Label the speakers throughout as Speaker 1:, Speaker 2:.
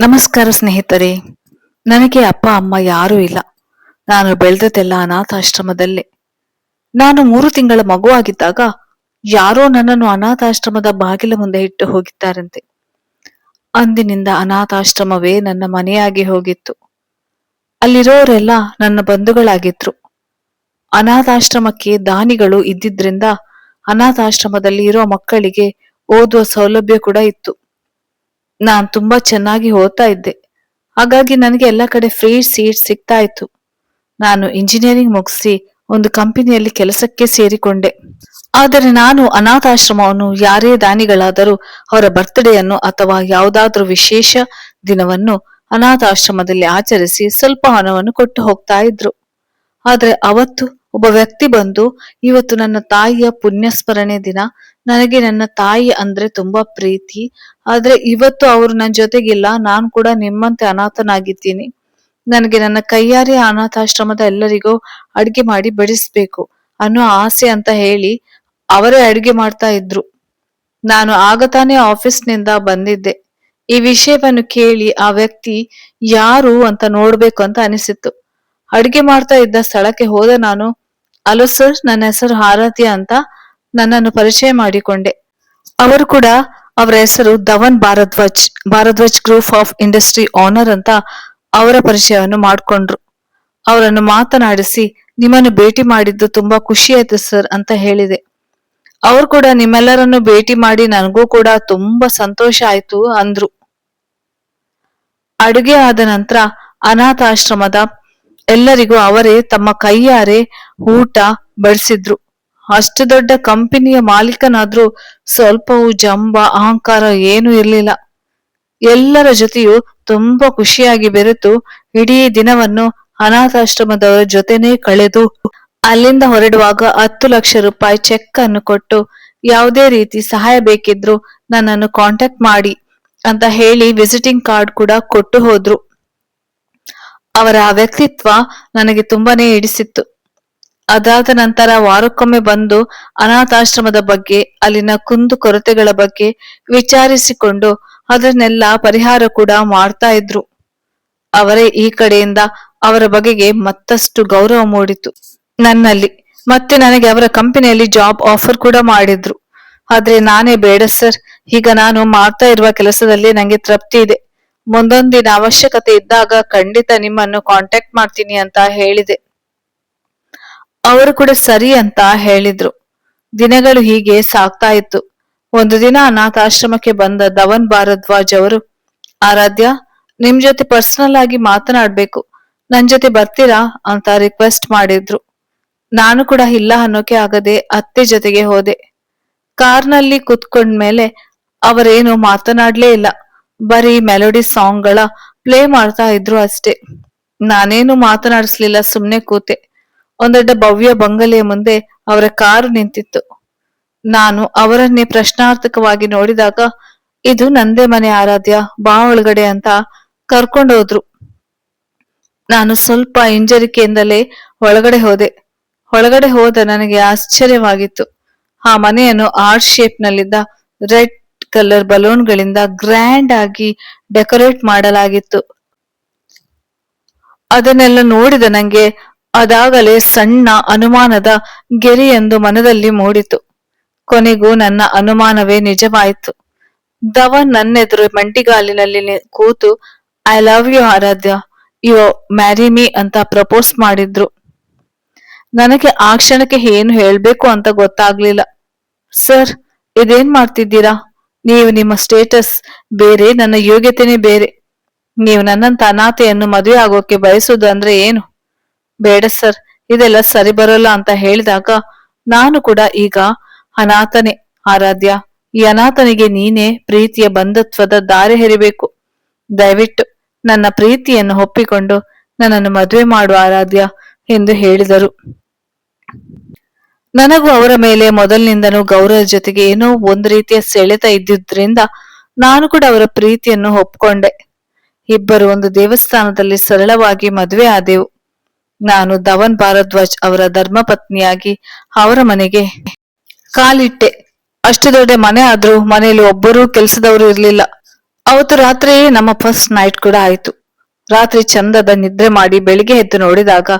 Speaker 1: ನಮಸ್ಕಾರ ಸ್ನೇಹಿತರೆ. ನನಗೆ ಅಪ್ಪ, ಅಮ್ಮ ಯಾರೂ ಇಲ್ಲ. ನಾನು ಬೆಳೆದದ್ದೆಲ್ಲ ಅನಾಥಾಶ್ರಮದಲ್ಲೇ. ನಾನು ಮೂರು ತಿಂಗಳ ಮಗುವಾಗಿದ್ದಾಗ ಯಾರೋ ನನ್ನನ್ನು ಅನಾಥಾಶ್ರಮದ ಬಾಗಿಲ ಮುಂದೆ ಇಟ್ಟು ಹೋಗಿದ್ದಾರಂತೆ. ಅಂದಿನಿಂದ ಅನಾಥಾಶ್ರಮವೇ ನನ್ನ ಮನೆಯಾಗಿ ಹೋಗಿತ್ತು. ಅಲ್ಲಿರೋರೆಲ್ಲ ನನ್ನ ಬಂಧುಗಳಾಗಿದ್ರು. ಅನಾಥಾಶ್ರಮಕ್ಕೆ ದಾನಿಗಳು ಇದ್ದಿದ್ರಿಂದ ಅನಾಥಾಶ್ರಮದಲ್ಲಿ ಇರೋ ಮಕ್ಕಳಿಗೆ ಓದುವ ಸೌಲಭ್ಯ ಕೂಡ ಇತ್ತು. ನಾನ್ ತುಂಬಾ ಚೆನ್ನಾಗಿ ಓದ್ತಾ ಇದ್ದೆ. ಹಾಗಾಗಿ ನನಗೆ ಎಲ್ಲ ಕಡೆ ಫ್ರೀ ಸೀಟ್ ಸಿಗ್ತಾ ಇತ್ತು ನಾನು ಇಂಜಿನಿಯರಿಂಗ್ ಮುಗಿಸಿ ಒಂದು ಕಂಪನಿಯಲ್ಲಿ ಕೆಲಸಕ್ಕೆ ಸೇರಿಕೊಂಡೆ. ಆದರೆ ನಾನು ಅನಾಥಾಶ್ರಮವನ್ನು ಯಾರೇ ದಾನಿಗಳಾದರೂ ಅವರ ಬರ್ತ್ಡೇಯನ್ನು ಅಥವಾ ಯಾವುದಾದ್ರೂ ವಿಶೇಷ ದಿನವನ್ನು ಅನಾಥಾಶ್ರಮದಲ್ಲಿ ಆಚರಿಸಿ ಸ್ವಲ್ಪ ಹಣವನ್ನು ಕೊಟ್ಟು ಹೋಗ್ತಾ ಇದ್ರು. ಆದರೆ ಅವತ್ತು ಒಬ್ಬ ವ್ಯಕ್ತಿ ಬಂದು, ಇವತ್ತು ನನ್ನ ತಾಯಿಯ ಪುಣ್ಯಸ್ಮರಣೆ ದಿನ. ನನಗೆ ನನ್ನ ತಾಯಿ ಅಂದ್ರೆ ತುಂಬಾ ಪ್ರೀತಿ. ಆದ್ರೆ ಇವತ್ತು ಅವರು ನನ್ನ ಜೊತೆಗಿಲ್ಲ. ನಾನು ಕೂಡ ನಿಮ್ಮಂತೆ ಅನಾಥನಾಗಿದ್ದೀನಿ. ನನಗೆ ನನ್ನ ಕೈಯಾರೆ ಅನಾಥಾಶ್ರಮದ ಎಲ್ಲರಿಗೂ ಅಡಿಗೆ ಮಾಡಿ ಬಡಿಸ್ಬೇಕು ಅನ್ನೋ ಆಸೆ ಅಂತ ಹೇಳಿ ಅವರೇ ಅಡಿಗೆ ಮಾಡ್ತಾ ಇದ್ರು. ನಾನು ಆಗ ತಾನೇ ಆಫೀಸ್ನಿಂದ ಬಂದಿದ್ದೆ. ಈ ವಿಷಯವನ್ನು ಕೇಳಿ ಆ ವ್ಯಕ್ತಿ, ಯಾರು ಅಂತ ನೋಡ್ಬೇಕು ಅಂತ ಅನಿಸಿತ್ತು. ಅಡಿಗೆ ಮಾಡ್ತಾ ಇದ್ದ ಸ್ಥಳಕ್ಕೆ ಹೋದ ನಾನು ಅಲೋ ಸರ್, ನನ್ನ ಹೆಸರು ಆರಾಧ್ಯ ಅಂತ ನನ್ನನ್ನು ಪರಿಚಯ ಮಾಡಿಕೊಂಡೆ. ಅವರು ಕೂಡ ಅವರ ಹೆಸರು Dhawan Bharadwaj Bharadwaj group of industry owner ಅಂತ ಅವರ ಪರಿಚಯವನ್ನು ಮಾಡಿಕೊಂಡ್ರು. ಅವರನ್ನು ಮಾತನಾಡಿಸಿ, ನಿಮ್ಮನ್ನು ಭೇಟಿ ಮಾಡಿದ್ದು ತುಂಬಾ ಖುಷಿ ಆಯ್ತು ಸರ್ ಅಂತ ಹೇಳಿದೆ. ಅವರು ಕೂಡ ನಿಮ್ಮೆಲ್ಲರನ್ನು ಭೇಟಿ ಮಾಡಿ ನನಗೂ ಕೂಡ ತುಂಬಾ ಸಂತೋಷ ಆಯ್ತು ಅಂದ್ರು. ಅಡುಗೆ ಆದ ನಂತರ ಅನಾಥಾಶ್ರಮದ ಎಲ್ಲರಿಗೂ ಅವರೇ ತಮ್ಮ ಕೈಯಾರೆ ಊಟ ಬಡಿಸಿದ್ರು. ಅಷ್ಟು ದೊಡ್ಡ ಕಂಪನಿಯ ಮಾಲೀಕನಾದ್ರೂ ಸ್ವಲ್ಪವೂ ಜಂಬ, ಅಹಂಕಾರ ಏನೂ ಇರಲಿಲ್ಲ. ಎಲ್ಲರ ಜೊತೆಯೂ ತುಂಬಾ ಖುಷಿಯಾಗಿ ಬೆರೆತು ಇಡೀ ದಿನವನ್ನು ಅನಾಥಾಶ್ರಮದವರ ಜೊತೆನೇ ಕಳೆದು ಅಲ್ಲಿಂದ ಹೊರಡುವಾಗ ಹತ್ತು ಲಕ್ಷ ರೂಪಾಯಿ ಚೆಕ್ ಅನ್ನು ಕೊಟ್ಟು ಯಾವುದೇ ರೀತಿ ಸಹಾಯ ಬೇಕಿದ್ರು ನನ್ನನ್ನು ಕಾಂಟ್ಯಾಕ್ಟ್ ಮಾಡಿ ಅಂತ ಹೇಳಿ ವಿಸಿಟಿಂಗ್ ಕಾರ್ಡ್ ಕೂಡ ಕೊಟ್ಟು ಹೋದ್ರು. ಅವರ ವ್ಯಕ್ತಿತ್ವ ನನಗೆ ತುಂಬಾನೇ ಹಿಡಿಸಿತ್ತು. ಅದಾದ ನಂತರ ವಾರಕ್ಕೊಮ್ಮೆ ಬಂದು ಅನಾಥಾಶ್ರಮದ ಬಗ್ಗೆ, ಅಲ್ಲಿನ ಕುಂದು ಕೊರತೆಗಳ ಬಗ್ಗೆ ವಿಚಾರಿಸಿಕೊಂಡು ಅದನ್ನೆಲ್ಲ ಪರಿಹಾರ ಕೂಡ ಮಾಡ್ತಾ ಇದ್ರು. ಅವರೇ ಈ ಕಡೆಯಿಂದ ಅವರ ಬಗೆಗೆ ಮತ್ತಷ್ಟು ಗೌರವ ಮೂಡಿತು. ನನ್ನಲ್ಲಿ ಮತ್ತೆ ನನಗೆ ಅವರ ಕಂಪನಿಯಲ್ಲಿ ಜಾಬ್ ಆಫರ್ ಕೂಡ ಮಾಡಿದ್ರು. ಆದ್ರೆ ನಾನೇ ಬೇಡ ಸರ್, ಈಗ ನಾನು ಮಾಡ್ತಾ ಇರುವ ಕೆಲಸದಲ್ಲಿ ನಂಗೆ ತೃಪ್ತಿ ಇದೆ. ಮುಂದೊಂದಿನ ಅವಶ್ಯಕತೆ ಇದ್ದಾಗ ಖಂಡಿತ ನಿಮ್ಮನ್ನು ಕಾಂಟ್ಯಾಕ್ಟ್ ಮಾಡ್ತೀನಿ ಅಂತ ಹೇಳಿದೆ. ಅವರು ಕೂಡ ಸರಿ ಅಂತ ಹೇಳಿದ್ರು. ದಿನಗಳು ಹೀಗೆ ಸಾಗ್ತಾ ಇತ್ತು. ಒಂದು ದಿನ ಅನಾಥಾಶ್ರಮಕ್ಕೆ ಬಂದ ಧವನ್ ಭಾರದ್ವಾಜ್ ಅವರು, ಆರಾಧ್ಯ, ನಿಮ್ ಜೊತೆ ಪರ್ಸನಲ್ ಆಗಿ ಮಾತನಾಡ್ಬೇಕು. ನನ್ ಜೊತೆ ಬರ್ತೀರಾ? ಅಂತ ರಿಕ್ವೆಸ್ಟ್ ಮಾಡಿದ್ರು. ನಾನು ಕೂಡ ಇಲ್ಲ ಅನ್ನೋಕೆ ಆಗದೆ ಅತ್ತೆ ಜೊತೆಗೆ ಹೋದೆ. ಕಾರ್ನಲ್ಲಿ ಕುತ್ಕೊಂಡ್ಮೇಲೆ ಅವರೇನು ಮಾತನಾಡ್ಲೇ ಇಲ್ಲ. ಬರೀ ಮೆಲೋಡಿ ಸಾಂಗ್ಗಳ ಪ್ಲೇ ಮಾಡ್ತಾ ಇದ್ರು ಅಷ್ಟೇ. ನಾನೇನು ಮಾತನಾಡಿಸ್ಲಿಲ್ಲ, ಸುಮ್ನೆ ಕೂತೆ. ಒಂದೊಡ್ಡ ಭವ್ಯ ಬಂಗಲೆಯ ಮುಂದೆ ಅವರ ಕಾರು ನಿಂತಿತ್ತು. ನಾನು ಅವರನ್ನೇ ಪ್ರಶ್ನಾರ್ಥಕವಾಗಿ ನೋಡಿದಾಗ, ಇದು ನಂದೇ ಮನೆ ಆರಾಧ್ಯ, ಬಾ ಒಳಗಡೆ ಅಂತ ಕರ್ಕೊಂಡೋದ್ರು ನಾನು ಸ್ವಲ್ಪ ಹಿಂಜರಿಕೆಯಿಂದಲೇ ಒಳಗಡೆ ಹೋದೆ. ಒಳಗಡೆ ಹೋದ ನನಗೆ ಆಶ್ಚರ್ಯವಾಗಿತ್ತು. ಆ ಮನೆಯನ್ನು ಆರ್ಟ್ ಶೇಪ್ ನಲ್ಲಿದ್ದ ರೆಡ್ ಕಲರ್ ಬಲೂನ್ ಗಳಿಂದ ಗ್ರ್ಯಾಂಡ್ ಆಗಿ ಡೆಕೋರೇಟ್ ಮಾಡಲಾಗಿತ್ತು. ಅದನ್ನೆಲ್ಲ ನೋಡಿದ ನಂಗೆ ಅದಾಗಲೇ ಸಣ್ಣ ಅನುಮಾನದ ಗೆರೆಯೊಂದು ಮನದಲ್ಲಿ ಮೂಡಿತು. ಕೊನೆಗೂ ನನ್ನ ಅನುಮಾನವೇ ನಿಜವಾಯಿತು. ಧವನ್ ನನ್ನೆದುರು ಮಂಟಿಗಾಲಿನಲ್ಲಿ ಕೂತು I love you Aradhya. You marry me ಅಂತ ಪ್ರಪೋಸ್ ಮಾಡಿದ್ರು. ನನಗೆ ಆ ಕ್ಷಣಕ್ಕೆ ಏನು ಹೇಳ್ಬೇಕು ಅಂತ ಗೊತ್ತಾಗ್ಲಿಲ್ಲ. ಸರ್ ಇದೇನ್ ಮಾಡ್ತಿದ್ದೀರಾ? ನೀವು ನಿಮ್ಮ ಸ್ಟೇಟಸ್ ಬೇರೆ, ನನ್ನ ಯೋಗ್ಯತೆನೇ ಬೇರೆ. ನೀವು ನನ್ನಂತ ಅನಾಥೆಯನ್ನು ಮದುವೆ ಆಗೋಕೆ ಬಯಸೋದು ಅಂದ್ರೆ ಏನು? ಬೇಡ ಸರ್ ಇದೆಲ್ಲ ಸರಿ ಬರೋಲ್ಲ ಅಂತ ಹೇಳಿದಾಗ ನಾನು ಕೂಡ ಈಗ ಅನಾಥನೆ. ಆರಾಧ್ಯ, ಈ ಅನಾಥನಿಗೆ ನೀನೇ ಪ್ರೀತಿಯ ಬಂಧತ್ವದ ದಾರಿ ಹೆರಿಬೇಕು. ದಯವಿಟ್ಟು ನನ್ನ ಪ್ರೀತಿಯನ್ನು ಒಪ್ಪಿಕೊಂಡು ನನ್ನನ್ನು ಮದುವೆ ಮಾಡು ಆರಾಧ್ಯ ಎಂದು ಹೇಳಿದರು. ನನಗೂ ಅವರ ಮೇಲೆ ಮೊದಲಿನಿಂದನೂ ಗೌರವ ಜೊತೆಗೆ ಏನೋ ಒಂದ್ ರೀತಿಯ ಸೆಳೆತ ಇದ್ದಿದ್ರಿಂದ ನಾನು ಕೂಡ ಅವರ ಪ್ರೀತಿಯನ್ನು ಒಪ್ಕೊಂಡೆ. ಇಬ್ಬರು ಒಂದು ದೇವಸ್ಥಾನದಲ್ಲಿ ಸರಳವಾಗಿ ಮದುವೆ ಆದೆವು. ನಾನು ಧವನ್ ಭಾರದ್ವಾಜ್ ಅವರ ಧರ್ಮಪತ್ನಿಯಾಗಿ ಅವರ ಮನೆಗೆ ಕಾಲಿಟ್ಟೆ. ಅಷ್ಟು ದೊಡ್ಡ ಮನೆ ಆದ್ರೂ ಮನೆಯಲ್ಲಿ ಒಬ್ಬರೂ ಕೆಲಸದವರು ಇರಲಿಲ್ಲ. ಅವತ್ತು ರಾತ್ರಿ ನಮ್ಮ ಫಸ್ಟ್ ನೈಟ್ ಕೂಡ ಆಯ್ತು. ರಾತ್ರಿ ಚಂದದ ನಿದ್ರೆ ಮಾಡಿ ಬೆಳಿಗ್ಗೆ ಎದ್ದು ನೋಡಿದಾಗ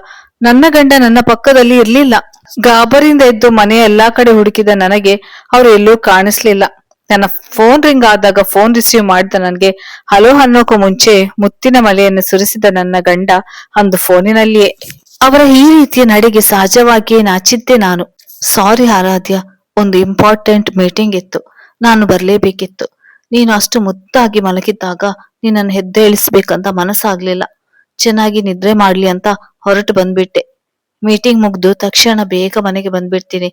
Speaker 1: ನನ್ನ ಗಂಡ ನನ್ನ ಪಕ್ಕದಲ್ಲಿ ಇರ್ಲಿಲ್ಲ. ಗಾಬರಿಯಿಂದ ಎದ್ದು ಮನೆ ಎಲ್ಲಾ ಕಡೆ ಹುಡುಕಿದ ನನಗೆ ಅವರು ಎಲ್ಲೂ ಕಾಣಿಸ್ಲಿಲ್ಲ. ನನ್ನ ಫೋನ್ ರಿಂಗ್ ಆದಾಗ ಫೋನ್ ರಿಸೀವ್ ಮಾಡಿದ ನನಗೆ, ಹಲೋ ಅನ್ನೋಕು ಮುಂಚೆ ಮುತ್ತಿನ ಮಲೆಯನ್ನು ಸುರಿಸಿದ ನನ್ನ ಗಂಡ ಅಂದು ಫೋನಿನಲ್ಲಿಯೇ ಅವರ ಈ ರೀತಿಯ ನಡೆಗೆ ಸಹಜವಾಗಿಯೇ ನಾಚಿದ್ದೆ ನಾನು. ಸಾರಿ ಆರಾಧ್ಯ, ಒಂದು ಇಂಪಾರ್ಟೆಂಟ್ ಮೀಟಿಂಗ್ ಇತ್ತು. ನಾನು ಬರ್ಲೇಬೇಕಿತ್ತು. ನೀನು ಅಷ್ಟು ಮುತ್ತಾಗಿ ಮಲಗಿದ್ದಾಗ ನಿನ್ನನ್ನು ಇಳಿಸ್ಬೇಕಂತ ಮನಸ್ಸಾಗ್ಲಿಲ್ಲ. ಚೆನ್ನಾಗಿ ನಿದ್ರೆ ಮಾಡ್ಲಿ ಅಂತ ಹೊರಟು ಬಂದ್ಬಿಟ್ಟೆ. ಮೀಟಿಂಗ್ ಮುಗ್ದು ತಕ್ಷಣ ಬೇಗ ಮನೆಗೆ ಬಂದ್ಬಿಡ್ತೀನಿ.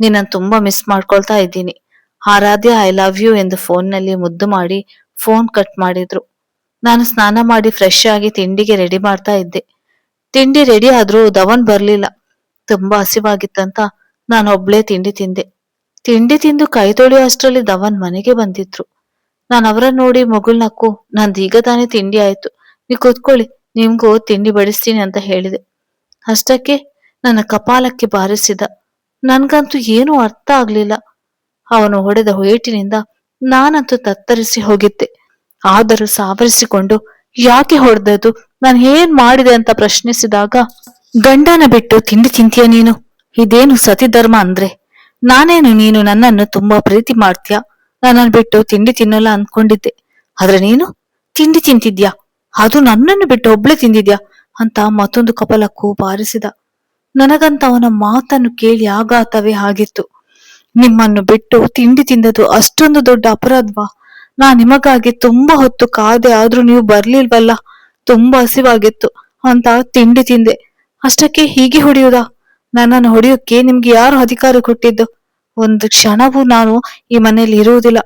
Speaker 1: ನಿನ್ನ ತುಂಬಾ ಮಿಸ್ ಮಾಡ್ಕೊಳ್ತಾ ಇದ್ದೀನಿ. ಆರಾಧ್ಯ ಐ ಲವ್ ಯು ಎಂದು ಫೋನ್ನಲ್ಲಿ ಮುದ್ದು ಮಾಡಿ ಫೋನ್ ಕಟ್ ಮಾಡಿದ್ರು. ನಾನು ಸ್ನಾನ ಮಾಡಿ ಫ್ರೆಶ್ ಆಗಿ ತಿಂಡಿಗೆ ರೆಡಿ ಮಾಡ್ತಾ ಇದ್ದೆ. ತಿಂಡಿ ರೆಡಿ ಆದ್ರೂ ಧವನ್ ಬರ್ಲಿಲ್ಲ. ತುಂಬಾ ಹಸಿವಾಗಿತ್ತಂತ ನಾನು ಒಬ್ಳೇ ತಿಂಡಿ ತಿಂದೆ. ತಿಂಡಿ ತಿಂದು ಕೈ ತೊಳೆಯೋ ಅಷ್ಟರಲ್ಲಿ ಧವನ್ ಮನೆಗೆ ಬಂದಿದ್ರು. ನಾನು ಅವರನ್ನ ನೋಡಿ ಮಗುಳ್ನಕ್ಕು ನಕ್ಕು, ನಂದೀಗ ತಾನೇ ತಿಂಡಿ ಆಯ್ತು. ನೀವು ಕೂತ್ಕೊಳ್ಳಿ, ನಿಮ್ಗೂ ತಿಂಡಿ ಬಡಿಸ್ತೀನಿ ಅಂತ ಹೇಳಿದೆ. ಅಷ್ಟಕ್ಕೆ ನನ್ನ ಕಪಾಲಕ್ಕೆ ಬಾರಿಸಿದ. ನನ್ಗಂತೂ ಏನೂ ಅರ್ಥ ಆಗ್ಲಿಲ್ಲ. ಅವನು ಹೊಡೆದ ಏಟಿನಿಂದ ನಾನಂತೂ ತತ್ತರಿಸಿ ಹೋಗಿದ್ದೆ. ಆದರೂ ಸಾವರಿಸಿಕೊಂಡು ಯಾಕೆ ಹೊಡೆದದ್ದು? ನಾನು ಏನ್ ಮಾಡಿದೆ ಅಂತ ಪ್ರಶ್ನಿಸಿದಾಗ, ಗಂಡನ ಬಿಟ್ಟು ತಿಂಡಿ ತಿಂತೀಯ ನೀನು? ಇದೇನು ಸತಿಧರ್ಮ ಅಂದ್ರೆ? ನಾನೇನು ನೀನು ನನ್ನನ್ನು ತುಂಬಾ ಪ್ರೀತಿ ಮಾಡ್ತೀಯ? ನನ್ನನ್ನು ಬಿಟ್ಟು ತಿಂಡಿ ತಿನ್ನಲ್ಲ ಅನ್ಕೊಂಡಿದ್ದೆ. ಆದ್ರೆ ನೀನು ತಿಂಡಿ ತಿಂತಿದ್ಯಾ? ಅದು ನನ್ನನ್ನು ಬಿಟ್ಟು ಒಬ್ಳೆ ತಿಂದಿದ್ಯಾ? ಅಂತ ಮತ್ತೊಂದು ಕಪಲಕ್ಕೂ ಬಾರಿಸಿದ ನನಗಂತ ಅವನ ಮಾತನ್ನು ಕೇಳಿ ಆಘಾತವೇ ಆಗಿತ್ತು. ನಿಮ್ಮನ್ನು ಬಿಟ್ಟು ತಿಂಡಿ ತಿಂದದ್ದು ಅಷ್ಟೊಂದು ದೊಡ್ಡ ಅಪರಾಧವಾ? ನಾ ನಿಮಗಾಗಿ ತುಂಬಾ ಹೊತ್ತು ಕಾದೆ ಆದ್ರೂ ನೀವು ಬರ್ಲಿಲ್ವಲ್ಲ? ತುಂಬಾ ಹಸಿವಾಗಿತ್ತು. ಅಂತ ತಿಂಡಿ ತಿಂದೆ. ಅಷ್ಟಕ್ಕೆ ಹೀಗೆ ಹೊಡೆಯುವುದಾ ನನ್ನನ್ನು ಹೊಡೆಯೋಕೆ ನಿಮ್ಗೆ ಯಾರು ಅಧಿಕಾರ ಕೊಟ್ಟಿದ್ದು? ಒಂದು ಕ್ಷಣವೂ ನಾನು ಈ ಮನೆಯಲ್ಲಿ ಇರುವುದಿಲ್ಲ.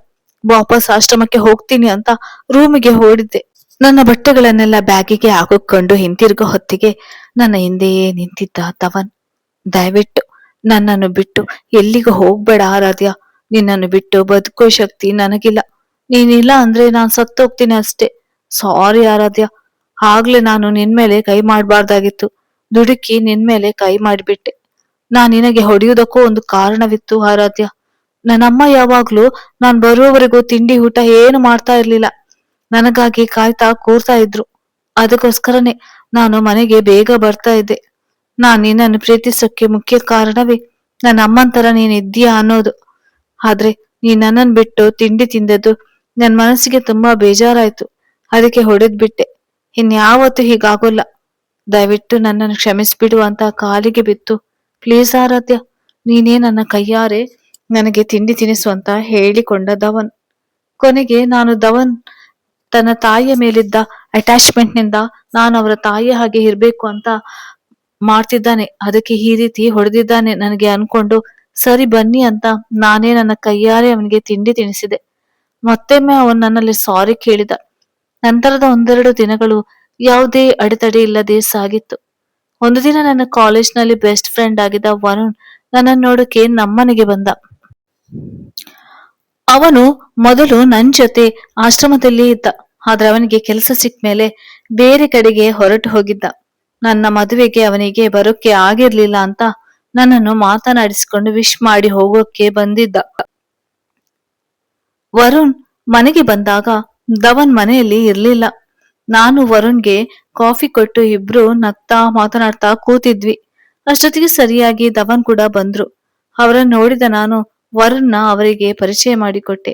Speaker 1: ವಾಪಸ್ ಆಶ್ರಮಕ್ಕೆ ಹೋಗ್ತೀನಿ ಅಂತ ರೂಮಿಗೆ ಓಡಿದ್ದೆ ನನ್ನ ಬಟ್ಟೆಗಳನ್ನೆಲ್ಲ ಬ್ಯಾಗಿಗೆ ಹಾಕಿಕೊಂಡು ಹಿಂತಿರುಗೋ ಹೊತ್ತಿಗೆ ನನ್ನ ಹಿಂದೆಯೇ ನಿಂತಿದ್ದ ತವನ್ ದಯವಿಟ್ಟು ನನ್ನನ್ನು ಬಿಟ್ಟು ಎಲ್ಲಿಗೂ ಹೋಗ್ಬೇಡ ಆರಾಧ್ಯ. ನಿನ್ನನ್ನು ಬಿಟ್ಟು ಬದುಕೋ ಶಕ್ತಿ ನನಗಿಲ್ಲ. ನೀನಿಲ್ಲ ಅಂದ್ರೆ ನಾನ್ ಸತ್ತೋಗ್ತೀನಿ ಅಷ್ಟೇ. ಸಾರಿ ಆರಾಧ್ಯ. ಆಗ್ಲೇ ನಾನು ನಿನ್ಮೇಲೆ ಕೈ ಮಾಡಬಾರ್ದಾಗಿತ್ತು. ದುಡುಕಿ ನಿನ್ಮೇಲೆ ಕೈ ಮಾಡಿಬಿಟ್ಟೆ. ನಾನು ನಿನಗೆ ಹೊಡೆಯುವುದಕ್ಕೂ ಒಂದು ಕಾರಣವಿತ್ತು ಆರಾಧ್ಯ. ನನ್ನಮ್ಮ ಯಾವಾಗ್ಲೂ ನಾನ್ ಬರುವವರೆಗೂ ತಿಂಡಿ ಊಟ ಏನು ಮಾಡ್ತಾ ಇರ್ಲಿಲ್ಲ. ನನಗಾಗಿ ಕಾಯ್ತಾ ಕೂರ್ತಾ ಇದ್ರು. ಅದಕ್ಕೋಸ್ಕರನೇ ನಾನು ಮನೆಗೆ ಬೇಗ ಬರ್ತಾ ಇದ್ದೆ. ನಾನು ನಿನ್ನನ್ನು ಪ್ರೀತಿಸೋಕೆ ಮುಖ್ಯ ಕಾರಣವೇ ನನ್ನ ಅಮ್ಮನ್ ತರ ನೀನ್ ಇದ್ದೀಯಾ ಅನ್ನೋದು. ಆದ್ರೆ ನೀ ನನ್ನನ್ ಬಿಟ್ಟು ತಿಂಡಿ ತಿಂದದ್ದು ನನ್ನ ಮನಸ್ಸಿಗೆ ತುಂಬಾ ಬೇಜಾರಾಯ್ತು. ಅದಕ್ಕೆ ಹೊಡೆದ್ ಬಿಟ್ಟೆ. ಇನ್ಯಾವತ್ತು ಹೀಗಾಗೋಲ್ಲ. ದಯವಿಟ್ಟು ನನ್ನನ್ನು ಕ್ಷಮಿಸ್ಬಿಡು ಅಂತ ಕಾಲಿಗೆ ಬಿತ್ತು. ಪ್ಲೀಸ್ ಆರಾಧ್ಯ, ನೀನೇ ನನ್ನ ಕೈಯಾರೆ ನನಗೆ ತಿಂಡಿ ತಿನಿಸು ಅಂತ ಹೇಳಿಕೊಂಡ ಧವನ್. ಕೊನೆಗೆ ನಾನು ಧವನ್ ತನ್ನ ತಾಯಿಯ ಮೇಲಿದ್ದ ಅಟ್ಯಾಚ್ಮೆಂಟ್ನಿಂದ ನಾನು ಅವರ ತಾಯಿಯ ಹಾಗೆ ಇರ್ಬೇಕು ಅಂತ ಮಾಡ್ತಿದ್ದಾನೆ. ಅದಕ್ಕೆ ಈ ರೀತಿ ಹೊಡೆದಿದ್ದಾನೆ ನನಗೆ ಅನ್ಕೊಂಡು, ಸರಿ ಬನ್ನಿ ಅಂತ ನಾನೇ ನನ್ನ ಕೈಯಾರೆ ಅವನಿಗೆ ತಿಂಡಿ ತಿನಿಸಿದೆ. ಮತ್ತೊಮ್ಮೆ ಅವನ್ ನನ್ನಲ್ಲಿ ಸಾರಿ ಕೇಳಿದ. ನಂತರದ ಒಂದೆರಡು ದಿನಗಳು ಯಾವುದೇ ಅಡೆತಡೆ ಇಲ್ಲದೆ ಸಾಗಿತ್ತು. ಒಂದು ದಿನ ನನ್ನ ಕಾಲೇಜ್ನಲ್ಲಿ ಬೆಸ್ಟ್ ಫ್ರೆಂಡ್ ಆಗಿದ್ದ ವರುಣ್ ನನ್ನನ್ನು ನೋಡಕ್ಕೆ ನಮ್ಮನೆಗೆ ಬಂದ. ಅವನು ಮೊದಲು ನನ್ ಜೊತೆ ಆಶ್ರಮದಲ್ಲಿ ಇದ್ದ. ಆದ್ರೆ ಅವನಿಗೆ ಕೆಲಸ ಸಿಕ್ಕ ಮೇಲೆ ಬೇರೆ ಕಡೆಗೆ ಹೊರಟು ಹೋಗಿದ್ದ. ನನ್ನ ಮದುವೆಗೆ ಅವನಿಗೆ ಬರೋಕೆ ಆಗಿರ್ಲಿಲ್ಲ ಅಂತ ನನ್ನನ್ನು ಮಾತನಾಡಿಸಿಕೊಂಡು ವಿಶ್ ಮಾಡಿ ಹೋಗೋಕೆ ಬಂದಿದ್ದ. ವರುಣ್ ಮನೆಗೆ ಬಂದಾಗ ಧವನ್ ಮನೆಯಲ್ಲಿ ಇರ್ಲಿಲ್ಲ. ನಾನು ವರುಣ್ಗೆ ಕಾಫಿ ಕೊಟ್ಟು ಇಬ್ರು ನಗ್ತಾ ಮಾತನಾಡ್ತಾ ಕೂತಿದ್ವಿ. ಅಷ್ಟೊತ್ತಿಗೆ ಸರಿಯಾಗಿ ಧವನ್ ಕೂಡ ಬಂದ್ರು. ಅವರನ್ನು ನೋಡಿದ ನಾನು ವರುಣ್ನ ಅವರಿಗೆ ಪರಿಚಯ ಮಾಡಿಕೊಟ್ಟೆ.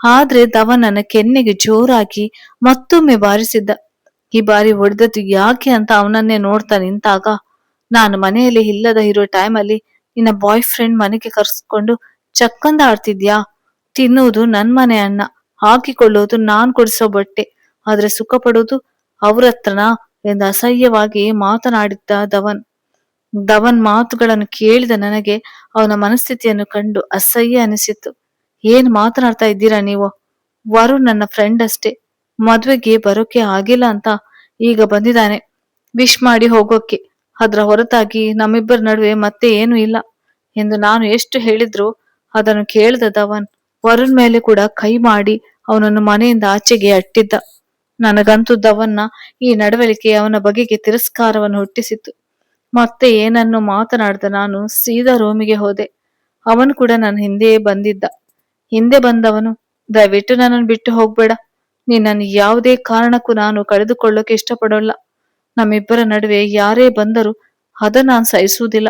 Speaker 1: ಆದ್ರೆ ಧವನನ ಕೆನ್ನೆಗೆ ಜೋರಾಗಿ ಮತ್ತೊಮ್ಮೆ ಬಾರಿಸಿದ್ದ. ಈ ಬಾರಿ ಹೊಡೆದದ್ದು ಯಾಕೆ ಅಂತ ಅವನನ್ನೇ ನೋಡ್ತಾ ನಿಂತಾಗ, ನಾನು ಮನೆಯಲ್ಲಿ ಇಲ್ಲದ ಇರೋ ಟೈಮಲ್ಲಿ ನಿನ್ನ ಬಾಯ್ ಫ್ರೆಂಡ್ ಮನೆಗೆ ಕರ್ಸ್ಕೊಂಡು ಚಕ್ಕಂದ ಆಡ್ತಿದ್ಯಾ? ತಿನ್ನುವುದು ನನ್ ಮನೆ ಅನ್ನ ಹಾಕಿಕೊಳ್ಳೋದು ನಾನ್ ಕೊಡಿಸೋ ಬಟ್ಟೆ. ಆದ್ರೆ ಸುಖ ಪಡೋದು ಅವ್ರ ಹತ್ರನಾ? ಎಂದು ಅಸಹ್ಯವಾಗಿ ಮಾತನಾಡಿದ್ದ ಧವನ್. ಧವನ್ ಮಾತುಗಳನ್ನು ಕೇಳಿದ ನನಗೆ ಅವನ ಮನಸ್ಥಿತಿಯನ್ನು ಕಂಡು ಅಸಹ್ಯ ಅನಿಸಿತು ಏನ್ ಮಾತನಾಡ್ತಾ ಇದ್ದೀರಾ ನೀವು? ವರುಣ್ ನನ್ನ ಫ್ರೆಂಡ್ ಅಷ್ಟೇ. ಮದ್ವೆಗೆ ಬರೋಕೆ ಆಗಿಲ್ಲ ಅಂತ ಈಗ ಬಂದಿದ್ದಾನೆ. ವಿಶ್ ಮಾಡಿ ಹೋಗೋಕೆ. ಅದ್ರ ಹೊರತಾಗಿ ನಮ್ಮಿಬ್ಬರ ನಡುವೆ ಮತ್ತೆ ಏನು ಇಲ್ಲ ಎಂದು ನಾನು ಎಷ್ಟು ಹೇಳಿದ್ರು ಅದನ್ನು ಕೇಳಿದ ಧವನ್ ವರುಣ್ ಮೇಲೆ ಕೂಡ ಕೈ ಮಾಡಿ ಅವನನ್ನು ಮನೆಯಿಂದ ಆಚೆಗೆ ಅಟ್ಟಿದ್ದ. ನನಗಂತೂ ಧವನ್ನ ಈ ನಡವಳಿಕೆ ಅವನ ಬಗೆಗೆ ತಿರಸ್ಕಾರವನ್ನು ಹುಟ್ಟಿಸಿತು ಮತ್ತೆ ಏನನ್ನು ಮಾತನಾಡ್ದ ನಾನು ಸೀದಾ ರೂಮಿಗೆ ಹೋದೆ. ಅವನು ಕೂಡ ನನ್ನ ಹಿಂದೆಯೇ ಬಂದಿದ್ದ. ಹಿಂದೆ ಬಂದವನು, ದಯವಿಟ್ಟು ನನ್ನನ್ನು ಬಿಟ್ಟು ಹೋಗ್ಬೇಡ. ನಿನ್ನನ್ನು ಯಾವುದೇ ಕಾರಣಕ್ಕೂ ನಾನು ಕಳೆದುಕೊಳ್ಳೋಕೆ ಇಷ್ಟಪಡೋಲ್ಲ. ನಮ್ಮಿಬ್ಬರ ನಡುವೆ ಯಾರೇ ಬಂದರೂ ಅದನ್ನ ನಾನು ಸಹಿಸುವುದಿಲ್ಲ.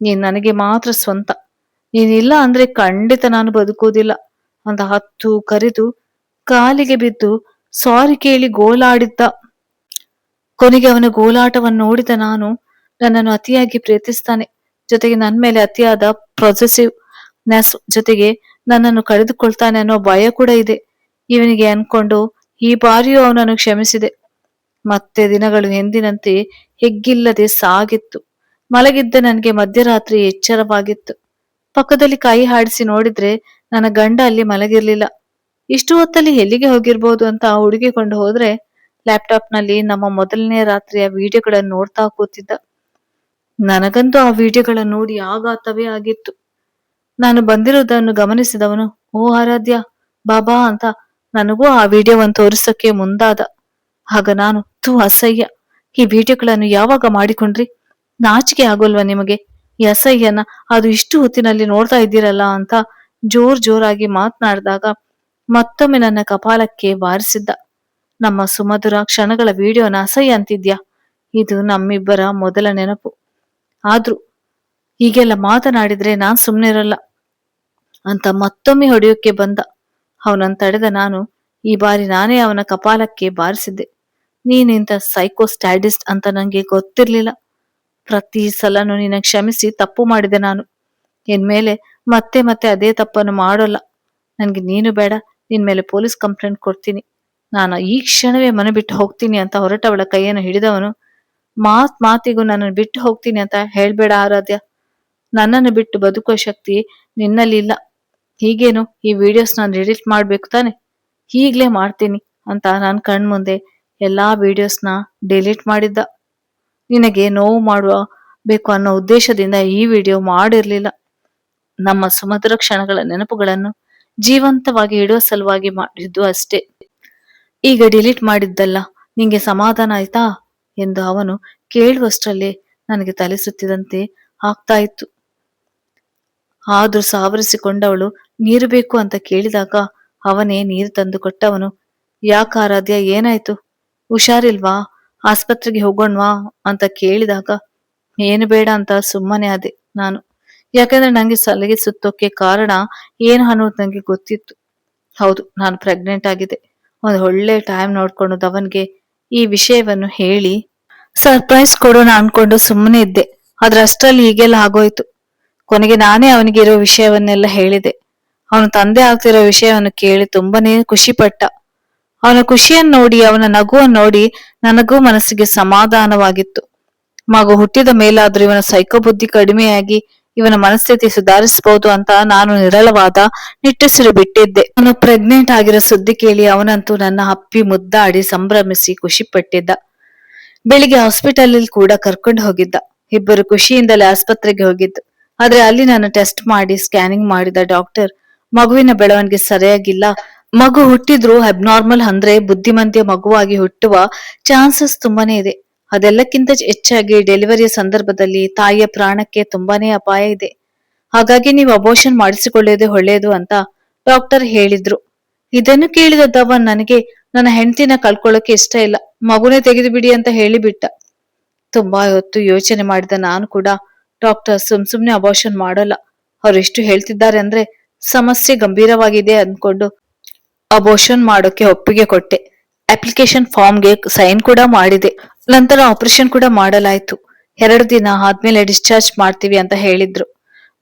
Speaker 1: ನೀನ್ ನನಗೆ ಮಾತ್ರ ಸ್ವಂತ. ನೀನಿಲ್ಲ ಅಂದ್ರೆ ಖಂಡಿತ ನಾನು ಬದುಕುವುದಿಲ್ಲ. ಅಂತ ಹತ್ತು ಕರೆದು ಕಾಲಿಗೆ ಬಿದ್ದು ಸಾರಿ ಕೇಳಿ ಗೋಲಾಡಿದ್ದ. ಕೊನೆಗೆ ಅವನ ಗೋಲಾಟವನ್ನು ನೋಡಿದ ನಾನು ನನ್ನನ್ನು ಅತಿಯಾಗಿ ಪ್ರೀತಿಸ್ತಾನೆ. ಜೊತೆಗೆ ನನ್ನ ಮೇಲೆ ಅತಿಯಾದ ಪ್ರೊಸೆಸಿವ್ ನೆಸ್ ಜೊತೆಗೆ ನನ್ನನ್ನು ಕಳೆದುಕೊಳ್ತಾನೆ ಅನ್ನೋ ಭಯ ಕೂಡ ಇದೆ. ಇವನಿಗೆ ಅನ್ಕೊಂಡು ಈ ಬಾರಿಯೂ ಅವನನ್ನು ಕ್ಷಮಿಸಿದೆ. ಮತ್ತೆ ದಿನಗಳು ಎಂದಿನಂತೆ ಹೆಗ್ಗಿಲ್ಲದೆ ಸಾಗಿತ್ತು. ಮಲಗಿದ್ದ ನನಗೆ ಮಧ್ಯರಾತ್ರಿ ಎಚ್ಚರವಾಗಿತ್ತು. ಪಕ್ಕದಲ್ಲಿ ಕೈ ಹಾಡಿಸಿ ನೋಡಿದ್ರೆ ನನ್ನ ಗಂಡ ಅಲ್ಲಿ ಮಲಗಿರ್ಲಿಲ್ಲ. ಇಷ್ಟು ಹೊತ್ತಲ್ಲಿ ಎಲ್ಲಿಗೆ ಹೋಗಿರ್ಬೋದು ಅಂತ ಹುಡುಗಿಕೊಂಡು ಹೋದ್ರೆ ಲ್ಯಾಪ್ಟಾಪ್ನಲ್ಲಿ ನಮ್ಮ ಮೊದಲನೇ ರಾತ್ರಿಯ ವಿಡಿಯೋಗಳನ್ನು ನೋಡ್ತಾ ಕೂತಿದ್ದ. ನನಗಂತೂ ಆ ವಿಡಿಯೋಗಳನ್ನು ನೋಡಿ ಆಘಾತವೇ ಆಗಿತ್ತು. ನಾನು ಬಂದಿರುವುದನ್ನು ಗಮನಿಸಿದವನು, ಓ ಆರಾಧ್ಯ, ಬಾಬಾ ಅಂತ ನನಗೂ ಆ ವಿಡಿಯೋವನ್ನು ತೋರಿಸಕ್ಕೆ ಮುಂದಾದ. ಆಗ ನಾನು ತು ಅಸಹ್ಯ, ಈ ವಿಡಿಯೋಗಳನ್ನು ಯಾವಾಗ ಮಾಡಿಕೊಂಡ್ರಿ? ನಾಚಿಕೆ ಆಗೋಲ್ವಾ ನಿಮಗೆ? ಈ ಅಸಹ್ಯನ ಅದು ಇಷ್ಟು ಹೊತ್ತಿನಲ್ಲಿ ನೋಡ್ತಾ ಇದ್ದೀರಲ್ಲ ಅಂತ ಜೋರ್ ಜೋರಾಗಿ ಮಾತನಾಡಿದಾಗ ಮತ್ತೊಮ್ಮೆ ನನ್ನ ಕಪಾಲಕ್ಕೆ ಬಾರಿಸಿದ್ದ. ನಮ್ಮ ಸುಮಧುರ ಕ್ಷಣಗಳ ವಿಡಿಯೋನ ಅಸಹ್ಯ ಅಂತಿದ್ಯಾ? ಇದು ನಮ್ಮಿಬ್ಬರ ಮೊದಲ ನೆನಪು. ಆದ್ರೂ ಹೀಗೆಲ್ಲ ಮಾತನಾಡಿದ್ರೆ ನಾನ್ ಸುಮ್ನಿರಲ್ಲ ಅಂತ ಮತ್ತೊಮ್ಮೆ ಹೊಡೆಯೋಕೆ ಬಂದ. ಅವನನ್ ತಡೆದ ನಾನು ಈ ಬಾರಿ ನಾನೇ ಅವನ ಕಪಾಲಕ್ಕೆ ಬಾರಿಸಿದ್ದೆ. ನೀನಿಂತ ಸೈಕೋ ಸ್ಟ್ಯಾಡಿಸ್ಟ್ ಅಂತ ನಂಗೆ ಗೊತ್ತಿರ್ಲಿಲ್ಲ. ಪ್ರತಿ ಸಲನು ನಿನ್ನ ಕ್ಷಮಿಸಿ ತಪ್ಪು ಮಾಡಿದೆ ನಾನು. ಇನ್ಮೇಲೆ ಮತ್ತೆ ಮತ್ತೆ ಅದೇ ತಪ್ಪನ್ನು ಮಾಡೋಲ್ಲ. ನನ್ಗೆ ನೀನು ಬೇಡ ನಿನ್ ಮೇಲೆ ಪೊಲೀಸ್ ಕಂಪ್ಲೇಂಟ್ ಕೊಡ್ತೀನಿ. ನಾನು ಈ ಕ್ಷಣವೇ ಮನೆ ಬಿಟ್ಟು ಹೋಗ್ತೀನಿ ಅಂತ ಹೊರಟವಳ ಕೈಯನ್ನು ಹಿಡಿದವನು ಮಾತ್ ಮಾತಿಗೂ ನನ್ನನ್ನು ಬಿಟ್ಟು ಹೋಗ್ತೀನಿ ಅಂತ ಹೇಳ್ಬೇಡ ಆರಾಧ್ಯ. ನನ್ನನ್ನು ಬಿಟ್ಟು ಬದುಕುವ ಶಕ್ತಿ ನಿನ್ನಲ್ಲಿ ಇಲ್ಲ. ಹೀಗೇನು ಈ ವಿಡಿಯೋಸ್ ನಾನು ಎಡಿಟ್ ಮಾಡ್ಬೇಕು ತಾನೆ? ಈಗ್ಲೇ ಮಾಡ್ತೀನಿ ಅಂತ ನನ್ನ ಕಣ್ಮುಂದೆ ಎಲ್ಲಾ ವಿಡಿಯೋಸ್ನ ಡಿಲೀಟ್ ಮಾಡಿದ್ದ. ನಿನಗೆ ನೋವು ಮಾಡುವ ಬೇಕು ಅನ್ನೋ ಉದ್ದೇಶದಿಂದ ಈ ವಿಡಿಯೋ ಮಾಡಿರ್ಲಿಲ್ಲ. ನಮ್ಮ ಸುಮಧುರ ಕ್ಷಣಗಳ ನೆನಪುಗಳನ್ನು ಜೀವಂತವಾಗಿ ಇಡುವ ಸಲುವಾಗಿ ಮಾಡಿದ್ದು ಅಷ್ಟೇ. ಈಗ ಡಿಲೀಟ್ ಮಾಡಿದ್ದಲ್ಲ, ನಿಂಗೆ ಸಮಾಧಾನ ಆಯ್ತಾ? ಎಂದು ಅವನು ಕೇಳುವಷ್ಟರಲ್ಲೇ ನನಗೆ ತಲೆ ಸುತ್ತಿದಂತೆ ಆಗ್ತಾ ಇತ್ತು. ಆದ್ರೂ ಸಾವರಿಸಿಕೊಂಡವಳು ನೀರು ಬೇಕು ಅಂತ ಕೇಳಿದಾಗ ಅವನೇ ನೀರು ತಂದು ಕೊಟ್ಟವನು, ಯಾಕ ಆರಾಧ್ಯ, ಏನಾಯ್ತು? ಹುಷಾರಿಲ್ವಾ? ಆಸ್ಪತ್ರೆಗೆ ಹೋಗೋಣ್ವಾ? ಅಂತ ಕೇಳಿದಾಗ, ಏನು ಬೇಡ ಅಂತ ಸುಮ್ಮನೆ ಆದೆ ನಾನು. ಯಾಕಂದ್ರೆ ನಂಗೆ ಸಲಿಗೆ ಸುತ್ತೋಕೆ ಕಾರಣ ಏನು ಅನ್ನೋದು ನಂಗೆ ಗೊತ್ತಿತ್ತು. ಹೌದು, ನಾನು ಪ್ರೆಗ್ನೆಂಟ್ ಆಗಿದೆ. ಒಂದು ಒಳ್ಳೆ ಟೈಮ್ ನೋಡ್ಕೊಂಡು ಧವನ್ಗೆ ಈ ವಿಷಯವನ್ನು ಹೇಳಿ, ಸರ್ಪ್ರೈಸ್ ಕೊಡೋಣ ಅನ್ಕೊಂಡು ಸುಮ್ಮನೆ ಇದ್ದೆ. ಅದ್ರಷ್ಟರಲ್ಲಿ ಹೀಗೆಲ್ಲ ಆಗೋಯ್ತು. ಕೊನೆಗೆ ನಾನೇ ಅವನಿಗೆ ಇರೋ ವಿಷಯವನ್ನೆಲ್ಲ ಹೇಳಿದೆ. ಅವನು ತಂದೆ ಆಗ್ತಿರೋ ವಿಷಯವನ್ನು ಕೇಳಿ ತುಂಬಾನೇ ಖುಷಿ ಪಟ್ಟ ಅವನ ಖುಷಿಯನ್ನು ನೋಡಿ, ಅವನ ನಗುವನ್ನು ನೋಡಿ ನನಗೂ ಮನಸ್ಸಿಗೆ ಸಮಾಧಾನವಾಗಿತ್ತು. ಮಗು ಹುಟ್ಟಿದ ಮೇಲಾದ್ರೂ ಇವನ ಸೈಕೋ ಬುದ್ಧಿ ಕಡಿಮೆಯಾಗಿ ಇವನ ಮನಸ್ಥಿತಿ ಸುಧಾರಿಸಬಹುದು ಅಂತ ನಾನು ನಿರಳವಾದ ನಿಟ್ಟುಸಿರು ಬಿಟ್ಟಿದ್ದೆ. ಅವನು ಪ್ರೆಗ್ನೆಂಟ್ ಆಗಿರೋ ಸುದ್ದಿ ಕೇಳಿ ಅವನಂತೂ ನನ್ನ ಅಪ್ಪಿ ಮುದ್ದಾಡಿ ಸಂಭ್ರಮಿಸಿ ಖುಷಿ ಪಟ್ಟಿದ್ದ ಬೆಳಿಗ್ಗೆ ಹಾಸ್ಪಿಟಲ್ ಕೂಡ ಕರ್ಕೊಂಡು ಹೋಗಿದ್ದ. ಇಬ್ಬರು ಖುಷಿಯಿಂದಲೇ ಆಸ್ಪತ್ರೆಗೆ ಹೋಗಿದ್ದು. ಆದ್ರೆ ಅಲ್ಲಿ ನಾನು ಟೆಸ್ಟ್ ಮಾಡಿ ಸ್ಕ್ಯಾನಿಂಗ್ ಮಾಡಿದ ಡಾಕ್ಟರ್ ಮಗುವಿನ ಬೆಳವಣಿಗೆ ಸರಿಯಾಗಿಲ್ಲ. ಮಗು ಹುಟ್ಟಿದ್ರು ಅಬ್ನಾರ್ಮಲ್ ಅಂದ್ರೆ ಬುದ್ಧಿಮಂತಿಯ ಮಗುವಾಗಿ ಹುಟ್ಟುವ ಚಾನ್ಸಸ್ ತುಂಬಾನೇ ಇದೆ. ಅದೆಲ್ಲಕ್ಕಿಂತ ಹೆಚ್ಚಾಗಿ ಡೆಲಿವರಿಯ ಸಂದರ್ಭದಲ್ಲಿ ತಾಯಿಯ ಪ್ರಾಣಕ್ಕೆ ತುಂಬಾನೇ ಅಪಾಯ ಇದೆ. ಹಾಗಾಗಿ ನೀವು ಅಬೋಷನ್ ಮಾಡಿಸಿಕೊಳ್ಳೋದೆ ಒಳ್ಳೆಯದು ಅಂತ ಡಾಕ್ಟರ್ ಹೇಳಿದ್ರು. ಇದನ್ನು ಕೇಳಿದ ಧವನ್, ನನಗೆ ನನ್ನ ಹೆಂಡತಿನ ಕಳ್ಕೊಳ್ಳೋಕೆ ಇಷ್ಟ ಇಲ್ಲ. ಮಗುನೇ ತೆಗೆದು ಬಿಡಿ ಅಂತ ಹೇಳಿಬಿಟ್ಟ. ತುಂಬಾ ಹೊತ್ತು ಯೋಚನೆ ಮಾಡಿದ ನಾನು ಕೂಡ ಡಾಕ್ಟರ್ ಸುಮ್ ಸುಮ್ನೆ ಅಬೋಷನ್ ಮಾಡಲ್ಲ. ಅವ್ರು ಎಷ್ಟು ಹೇಳ್ತಿದ್ದಾರೆ ಅಂದ್ರೆ ಸಮಸ್ಯೆ ಗಂಭೀರವಾಗಿದೆ ಅಂದ್ಕೊಂಡು ಅಬೋಷನ್ ಮಾಡೋಕೆ ಒಪ್ಪಿಗೆ ಕೊಟ್ಟೆ. ಅಪ್ಲಿಕೇಶನ್ ಫಾರ್ಮ್ಗೆ ಸೈನ್ ಕೂಡ ಮಾಡಿದೆ. ನಂತರ ಆಪರೇಷನ್ ಕೂಡ ಮಾಡಲಾಯ್ತು. ಎರಡು ದಿನ ಆದ್ಮೇಲೆ ಡಿಸ್ಚಾರ್ಜ್ ಮಾಡ್ತೀವಿ ಅಂತ ಹೇಳಿದ್ರು.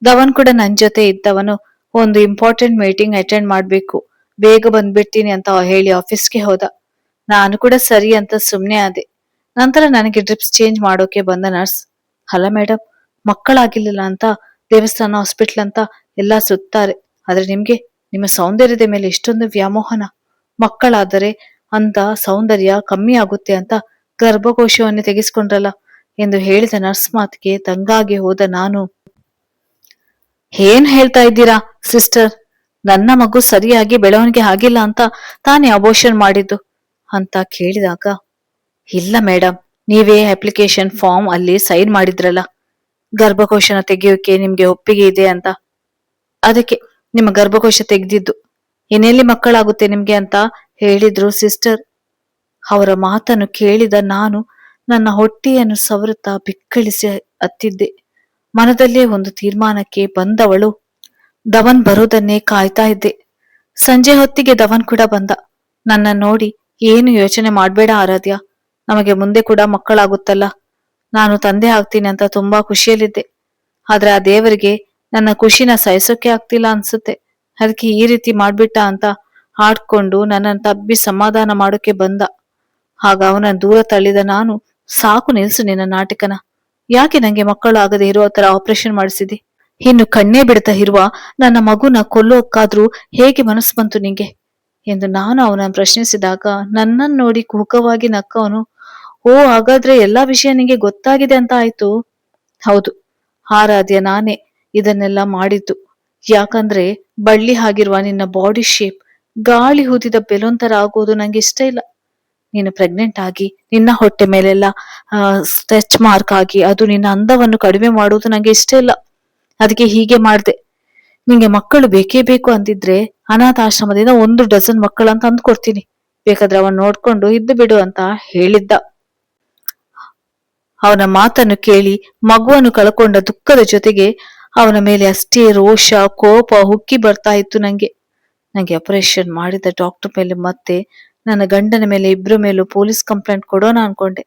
Speaker 1: ಧವನ್ ಕೂಡ ನನ್ ಜೊತೆ ಇದ್ದವನು, ಒಂದು ಇಂಪಾರ್ಟೆಂಟ್ ಮೀಟಿಂಗ್ ಅಟೆಂಡ್ ಮಾಡ್ಬೇಕು. ಬೇಗ ಬಂದ್ಬಿಡ್ತೀನಿ ಅಂತ ಹೇಳಿ ಆಫೀಸ್ಗೆ ಹೋದ. ನಾನು ಕೂಡ ಸರಿ ಅಂತ ಸುಮ್ನೆ ಆದೆ. ನಂತರ ನನಗೆ ಡ್ರಿಪ್ಸ್ ಚೇಂಜ್ ಮಾಡೋಕೆ ಬಂದ ನರ್ಸ್. ಅಲ್ಲ ಮೇಡಮ್ ಮಕ್ಕಳಾಗಿರ್ಲಿಲ್ಲ ಅಂತ, ದೇವಸ್ಥಾನ ಹಾಸ್ಪಿಟ್ಲ್ ಅಂತ ಎಲ್ಲಾ ಸುತ್ತಾರೆ. ಆದ್ರೆ ನಿಮ್ಗೆ, ನಿಮ್ಮ ಸೌಂದರ್ಯದ ಮೇಲೆ ಇಷ್ಟೊಂದು ವ್ಯಾಮೋಹನ. ಮಕ್ಕಳಾದರೆ ಅಂತ ಸೌಂದರ್ಯ ಕಮ್ಮಿ ಆಗುತ್ತೆ ಅಂತ ಗರ್ಭಕೋಶವನ್ನೇ ತೆಗೆಸಿಕೊಂಡ್ರಲ್ಲ ಎಂದು ಹೇಳಿದ ನರ್ಸ್ ಮಾತಿಗೆ ತಂಗಾಗಿ ಹೋದ ನಾನು. ಏನ್ ಹೇಳ್ತಾ ಇದ್ದೀರಾ, ಸಿಸ್ಟರ್? ನನ್ನ ಮಗು ಸರಿಯಾಗಿ ಬೆಳವಣಿಗೆ ಆಗಿಲ್ಲ ಅಂತ ತಾನೇ ಅಬೋಷನ್ ಮಾಡಿದ್ದು ಅಂತ ಕೇಳಿದಾಗ, ಇಲ್ಲ ಮೇಡಮ್ ನೀವೇ ಅಪ್ಲಿಕೇಶನ್ ಫಾರ್ಮ್ ಅಲ್ಲಿ ಸೈನ್ ಮಾಡಿದ್ರಲ್ಲ, ಗರ್ಭಕೋಶನ ತೆಗೆಯೋಕೆ ನಿಮ್ಗೆ ಒಪ್ಪಿಗೆ ಇದೆ ಅಂತ. ಅದಕ್ಕೆ ನಿಮ್ಮ ಗರ್ಭಕೋಶ ತೆಗೆದಿದ್ದು, ಇನ್ನೆಲ್ಲಿ ಮಕ್ಕಳಾಗುತ್ತೆ ನಿಮ್ಗೆ ಅಂತ ಹೇಳಿದ್ರು ಸಿಸ್ಟರ್. ಅವರ ಮಾತನ್ನು ಕೇಳಿದ ನಾನು ನನ್ನ ಹೊಟ್ಟೆಯನ್ನು ಸವರುತ್ತಾ ಬಿಕ್ಕಳಿಸಿ ಅತ್ತಿದ್ದೆ ಮನದಲ್ಲೇ ಒಂದು ತೀರ್ಮಾನಕ್ಕೆ ಬಂದವಳು. ಧವನ್ ಬರೋದನ್ನೇ ಕಾಯ್ತಾ ಇದ್ದೆ. ಸಂಜೆ ಹೊತ್ತಿಗೆ ಧವನ್ ಕೂಡ ಬಂದ. ನನ್ನ ನೋಡಿ ಏನು ಯೋಚನೆ ಮಾಡ್ಬೇಡ ಆರಾಧ್ಯ. ನಮಗೆ ಮುಂದೆ ಕೂಡ ಮಕ್ಕಳಾಗುತ್ತಲ್ಲ. ನಾನು ತಂದೆ ಆಗ್ತೀನಿ ಅಂತ ತುಂಬಾ ಖುಷಿಯಲ್ಲಿದ್ದೆ. ಆದ್ರೆ ಆ ದೇವರಿಗೆ ನನ್ನ ಖುಷಿನ ಸಹಿಸೋಕೆ ಆಗ್ತಿಲ್ಲ ಅನ್ಸುತ್ತೆ. ಅದಕ್ಕೆ ಈ ರೀತಿ ಮಾಡ್ಬಿಟ್ಟ ಅಂತ ಹಾಡ್ಕೊಂಡು ನನ್ನನ್ನು ತಬ್ಬಿ ಸಮಾಧಾನ ಮಾಡೋಕೆ ಬಂದ. ಆಗ ಅವನ ದೂರ ತಳ್ಳಿದ ನಾನು, ಸಾಕು ನಿಲ್ಸು ನಿನ್ನ ನಾಟಕನ. ಯಾಕೆ ನಂಗೆ ಮಕ್ಕಳು ಆಗದೆ ಇರೋ ತರ ಆಪರೇಷನ್ ಮಾಡಿಸಿದೆ? ಇನ್ನು ಕಣ್ಣೇ ಬಿಡ್ತಾ ಇರುವ ನನ್ನ ಮಗುನ ಕೊಲ್ಲೋಕ್ಕಾದ್ರೂ ಹೇಗೆ ಮನಸ್ಸು ಬಂತು ನಿಂಗೆ? ಎಂದು ನಾನು ಅವನನ್ನು ಪ್ರಶ್ನಿಸಿದಾಗ ನನ್ನನ್ನು ನೋಡಿ ಕುಹಕವಾಗಿ ನಕ್ಕವನು, ಓ, ಹಾಗಾದ್ರೆ ಎಲ್ಲಾ ವಿಷಯ ನಿಂಗೆ ಗೊತ್ತಾಗಿದೆ ಅಂತ ಆಯ್ತು? ಹೌದು, ಆರಾಧ್ಯ ನಾನೇ ಇದನ್ನೆಲ್ಲ ಮಾಡಿದ್ದು. ಯಾಕಂದ್ರೆ ಬಳ್ಳಿ ಆಗಿರುವ ನಿನ್ನ ಬಾಡಿ ಶೇಪ್ ಗಾಳಿ ಹೂದಿದ ಬೆಲೂನ್ ತರ ಆಗೋದು ನಂಗೆ ಇಷ್ಟ ಇಲ್ಲ. ನೀನು ಪ್ರೆಗ್ನೆಂಟ್ ಆಗಿ ನಿನ್ನ ಹೊಟ್ಟೆ ಮೇಲೆಲ್ಲ ಸ್ಟ್ರೆಚ್ ಮಾರ್ಕ್ ಆಗಿ ಅದು ನಿನ್ನ ಅಂದವನ್ನು ಕಡಿಮೆ ಮಾಡುವುದು ನಂಗೆ ಇಷ್ಟ ಇಲ್ಲ. ಅದಕ್ಕೆ ಹೀಗೆ ಮಾಡಿದೆ. ನಿಂಗೆ ಮಕ್ಕಳು ಬೇಕೇ ಬೇಕು ಅಂದಿದ್ರೆ ಅನಾಥಾಶ್ರಮದಿಂದ ಒಂದು ಡಜನ್ ಮಕ್ಕಳಂತ ಅಂದ್ಕೊಡ್ತೀನಿ. ಬೇಕಾದ್ರೆ ಅವನ್ ನೋಡ್ಕೊಂಡು ಇದ್ದು ಬಿಡು ಅಂತ ಹೇಳಿದ್ದ. ಅವನ ಮಾತನ್ನು ಕೇಳಿ ಮಗುವನ್ನು ಕಳ್ಕೊಂಡ ದುಃಖದ ಜೊತೆಗೆ ಅವನ ಮೇಲೆ ಅಷ್ಟೇ ರೋಷ, ಕೋಪ, ಹುಕ್ಕಿ ಬರ್ತಾ ಇತ್ತು ನಂಗೆ. ನಂಗೆ ಆಪರೇಷನ್ ಮಾಡಿದ ಡಾಕ್ಟರ್ ಮೇಲೆ ಮತ್ತೆ ನನ್ನ ಗಂಡನ ಮೇಲೆ, ಇಬ್ರ ಮೇಲೂ ಪೊಲೀಸ್ ಕಂಪ್ಲೇಂಟ್ ಕೊಡೋಣ ಅನ್ಕೊಂಡೆ.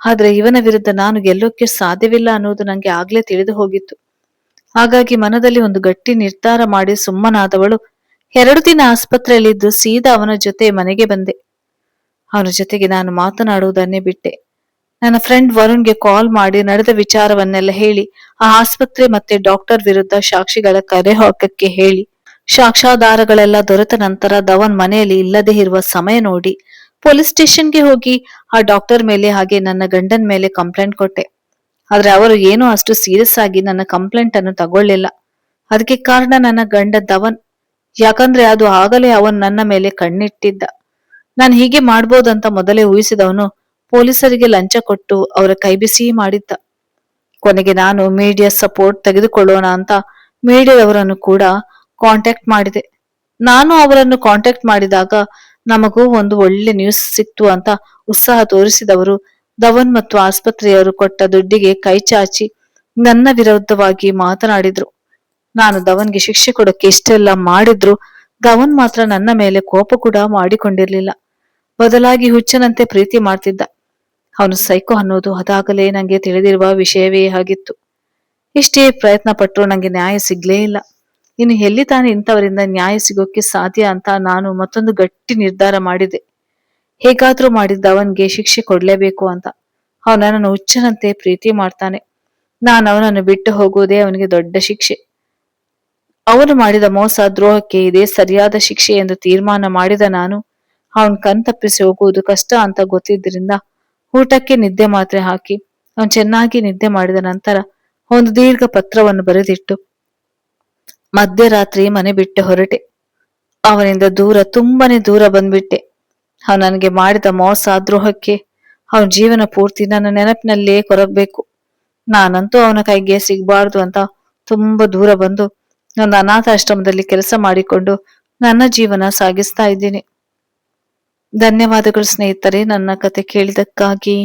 Speaker 1: ಆದ್ರೆ ಇವನ ವಿರುದ್ಧ ನಾನು ಗೆಲ್ಲೋಕೆ ಸಾಧ್ಯವಿಲ್ಲ ಅನ್ನೋದು ನಂಗೆ ಆಗ್ಲೇ ತಿಳಿದು ಹೋಗಿತ್ತು. ಹಾಗಾಗಿ ಮನದಲ್ಲಿ ಒಂದು ಗಟ್ಟಿ ನಿರ್ಧಾರ ಮಾಡಿ ಸುಮ್ಮನಾದವಳು ಎರಡು ದಿನ ಆಸ್ಪತ್ರೆಯಲ್ಲಿದ್ದು ಸೀದಾ ಅವನ ಜೊತೆ ಮನೆಗೆ ಬಂದೆ. ಅವನ ಜೊತೆಗೆ ನಾನು ಮಾತನಾಡುವುದನ್ನೇ ಬಿಟ್ಟೆ. ನನ್ನ ಫ್ರೆಂಡ್ ವರುಣ್ಗೆ ಕಾಲ್ ಮಾಡಿ ನಡೆದ ವಿಚಾರವನ್ನೆಲ್ಲ ಹೇಳಿ, ಆ ಆಸ್ಪತ್ರೆ ಮತ್ತೆ ಡಾಕ್ಟರ್ ವಿರುದ್ಧ ಸಾಕ್ಷಿಗಳ ಕರೆ ಹಾಕಕ್ಕೆ ಹೇಳಿ. ಸಾಕ್ಷ್ಯಾಧಾರಗಳೆಲ್ಲ ದೊರೆತ ನಂತರ ಧವನ್ ಮನೆಯಲ್ಲಿ ಇಲ್ಲದೆ ಇರುವ ಸಮಯ ನೋಡಿ. ಪೊಲೀಸ್ ಸ್ಟೇಷನ್ಗೆ ಹೋಗಿ ಆ ಡಾಕ್ಟರ್ ಮೇಲೆ ಹಾಗೆ ನನ್ನ ಗಂಡನ ಮೇಲೆ ಕಂಪ್ಲೇಂಟ್ ಕೊಟ್ಟೆ. ಆದ್ರೆ ಅವರು ಏನೂ ಅಷ್ಟು ಸೀರಿಯಸ್ ಆಗಿ ನನ್ನ ಕಂಪ್ಲೇಂಟ್ ಅನ್ನು ತಗೊಳ್ಳಿಲ್ಲ. ಅದಕ್ಕೆ ಕಾರಣ ನನ್ನ ಗಂಡ ಧವನ್. ಯಾಕಂದ್ರೆ ಅದು ಆಗಲೇ ಅವನು ನನ್ನ ಮೇಲೆ ಕಣ್ಣಿಟ್ಟಿದ್ದ. ನಾನು ಹೀಗೆ ಮಾಡ್ಬೋದಂತ ಮೊದಲೇ ಊಹಿಸಿದವನು ಪೊಲೀಸರಿಗೆ ಲಂಚ ಕೊಟ್ಟು ಅವರ ಕೈಬಿಸಿ ಮಾಡಿದ್ದ. ಕೊನೆಗೆ ನಾನು ಮೀಡಿಯಾ ಸಪೋರ್ಟ್ ತೆಗೆದುಕೊಳ್ಳೋಣ ಅಂತ ಮೀಡಿಯಾದವರನ್ನು ಕೂಡ ಕಾಂಟ್ಯಾಕ್ಟ್ ಮಾಡಿದೆ. ನಾನು ಅವರನ್ನು ಕಾಂಟ್ಯಾಕ್ಟ್ ಮಾಡಿದಾಗ ನಮಗೂ ಒಂದು ಒಳ್ಳೆ ನ್ಯೂಸ್ ಸಿಕ್ತು ಅಂತ ಉತ್ಸಾಹ ತೋರಿಸಿದವರು. ಧವನ್ ಮತ್ತು ಆಸ್ಪತ್ರೆಯವರು ಕೊಟ್ಟ ದುಡ್ಡಿಗೆ ಕೈಚಾಚಿ ನನ್ನ ವಿರುದ್ಧವಾಗಿ ಮಾತನಾಡಿದ್ರು. ನಾನು ಧವನ್ಗೆ ಶಿಕ್ಷೆ ಕೊಡಕ್ಕೆ ಇಷ್ಟೆಲ್ಲ ಮಾಡಿದ್ರು. ಧವನ್ ಮಾತ್ರ ನನ್ನ ಮೇಲೆ ಕೋಪ ಕೂಡ ಮಾಡಿಕೊಂಡಿರ್ಲಿಲ್ಲ. ಬದಲಾಗಿ ಹುಚ್ಚನಂತೆ ಪ್ರೀತಿ ಮಾಡ್ತಿದ್ದ. ಅವನು ಸೈಕೋ ಅನ್ನೋದು ಅದಾಗಲೇ ನಂಗೆ ತಿಳಿದಿರುವ ವಿಷಯವೇ ಆಗಿತ್ತು. ಇಷ್ಟೇ ಪ್ರಯತ್ನ ಪಟ್ಟರು ನಂಗೆ ನ್ಯಾಯ ಸಿಗ್ಲೇ ಇಲ್ಲ. ಇನ್ನು ಎಲ್ಲಿ ತಾನೇ ಇಂಥವರಿಂದ ನ್ಯಾಯ ಸಿಗೋಕೆ ಸಾಧ್ಯ ಅಂತ ನಾನು ಮತ್ತೊಂದು ಗಟ್ಟಿ ನಿರ್ಧಾರ ಮಾಡಿದೆ. ಹೇಗಾದ್ರೂ ಮಾಡಿದ್ದ ಅವನಿಗೆ ಶಿಕ್ಷೆ ಕೊಡ್ಲೇಬೇಕು ಅಂತ. ಅವನನ್ನು ಹುಚ್ಚನಂತೆ ಪ್ರೀತಿ ಮಾಡ್ತಾನೆ. ನಾನು ಅವನನ್ನು ಬಿಟ್ಟು ಹೋಗುವುದೇ ಅವನಿಗೆ ದೊಡ್ಡ ಶಿಕ್ಷೆ. ಅವನು ಮಾಡಿದ ಮೋಸ ದ್ರೋಹಕ್ಕೆ ಇದೇ ಸರಿಯಾದ ಶಿಕ್ಷೆ ಎಂದು ತೀರ್ಮಾನ ಮಾಡಿದ ನಾನು, ಅವನ್ ಕಣ್ತಪ್ಪಿಸಿ ಹೋಗುವುದು ಕಷ್ಟ ಅಂತ ಗೊತ್ತಿದ್ದರಿಂದ ಊಟಕ್ಕೆ ನಿದ್ದೆ ಮಾತ್ರೆ ಹಾಕಿ, ಅವನು ಚೆನ್ನಾಗಿ ನಿದ್ದೆ ಮಾಡಿದ ನಂತರ ಒಂದು ದೀರ್ಘ ಪತ್ರವನ್ನು ಬರೆದಿಟ್ಟು ಮಧ್ಯರಾತ್ರಿ ಮನೆ ಬಿಟ್ಟು ಹೊರಟೆ. ಅವನಿಂದ ದೂರ ತುಂಬಾನೇ ದೂರ ಬಂದ್ಬಿಟ್ಟೆ. ಅವ್ ನನಗೆ ಮಾಡಿದ ಮೋಸ ದ್ರೋಹಕ್ಕೆ ಅವನ ಜೀವನ ಪೂರ್ತಿ ನನ್ನ ನೆನಪಿನಲ್ಲೇ ಕೊರಗಬೇಕು. ನಾನಂತೂ ಅವನ ಕೈಗೆ ಸಿಗಬಾರ್ದು ಅಂತ ತುಂಬಾ ದೂರ ಬಂದು ಒಂದು ಅನಾಥಾಶ್ರಮದಲ್ಲಿ ಕೆಲಸ ಮಾಡಿಕೊಂಡು ನನ್ನ ಜೀವನ ಸಾಗಿಸ್ತಾ ಇದ್ದೀನಿ. ಧನ್ಯವಾದಗಳು ಸ್ನೇಹಿತರೆ, ನನ್ನ ಕತೆ ಕೇಳಿದಕ್ಕಾಗಿ